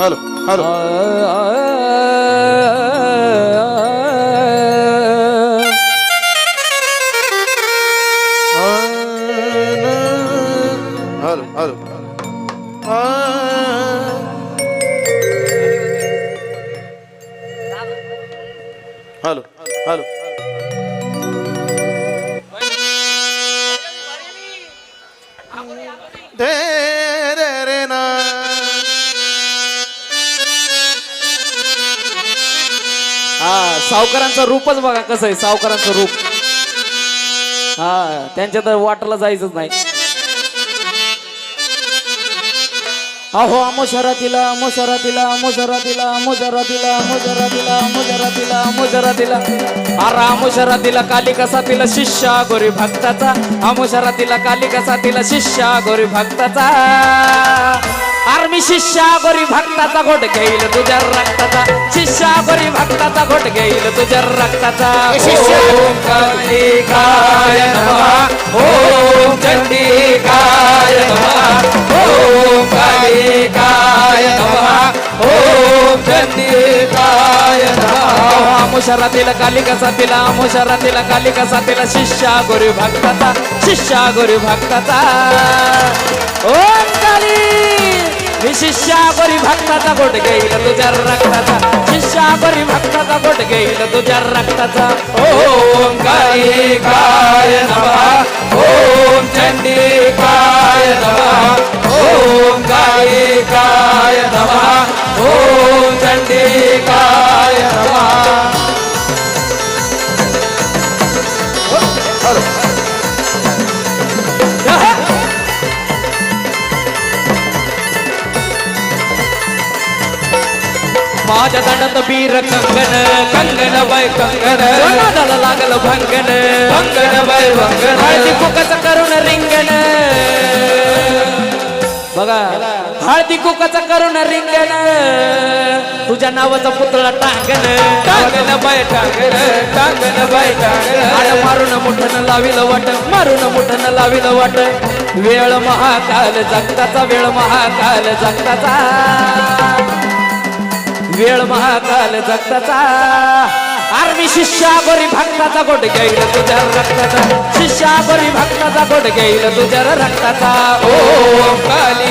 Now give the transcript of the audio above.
Hello hello. Hello hello. Hello hello. दे हा सावकारांचं रूपच बघा कसं आहे सावकारांचं रूप. हा त्यांच्या तर वाटला जायचंच नाही. अहो अमोशरातीला अमोशरातीला अमोशरातीला अमोशरातीला अमोशरातीला अमोशरातीला अमोशरातीला अरे काली कसा तिला शिष्या गोरी भक्ताचा. काली कसा तिला शिष्या गोरी भक्ताचा. अरे मी शिष्या गोरी भक्ताचा घोट घेईल तुझ्या रक्ताचा. शिष्या गोरी भक्ताचा घोट घेईल तुझ्या रक्ताचा. ओम कालिकाय नमः. ओम चंडिकाय नमः. ओम कालिकाय नमः. ओम चंडिकाय नमः. अमुशरातील कालिका साथीला अमुशरातील कालिका साथीला शिष्या गोरी भक्ताचा शिष्या गोरी भक्ताचा. ओम काली! मी शिष्या गोरी भक्ताचा गोट घेईल तुझ्या रक्ताचा. शिष्या गोरी भक्ताचा गोट घेईल तुझ्या रक्ताचा. ओम काय नमः. ओम चंडिकाय नमः. ओम काय नमः. ओम चंडिकाय माझ्या दंडात बीर कंगन कंगन बाय कंगन. नादाला लागल भंगन भंगन वय भंगन. हळदी कुकाचं करून रिंगण. बघा हळदी कुकाचं करून रिंगण. तुझ्या नावाचा पुतळा टांगण टांगण बाय टांगण टांगण बाय टांगण. आड मारून मुठन लाविल वाट मारून मुठन लाविल वाट. वेळ महाकाल जगताचा वेळ महाकाल जगताचा. वेळ महाकाल जगताचा. आर्मी शिष्या बरी भक्ताचा गोट घेईल तुझ्या रक्ताचा. शिष्या बरी भक्ताचा गोट घेईल तुझ्या रक्ताचा. ओ काली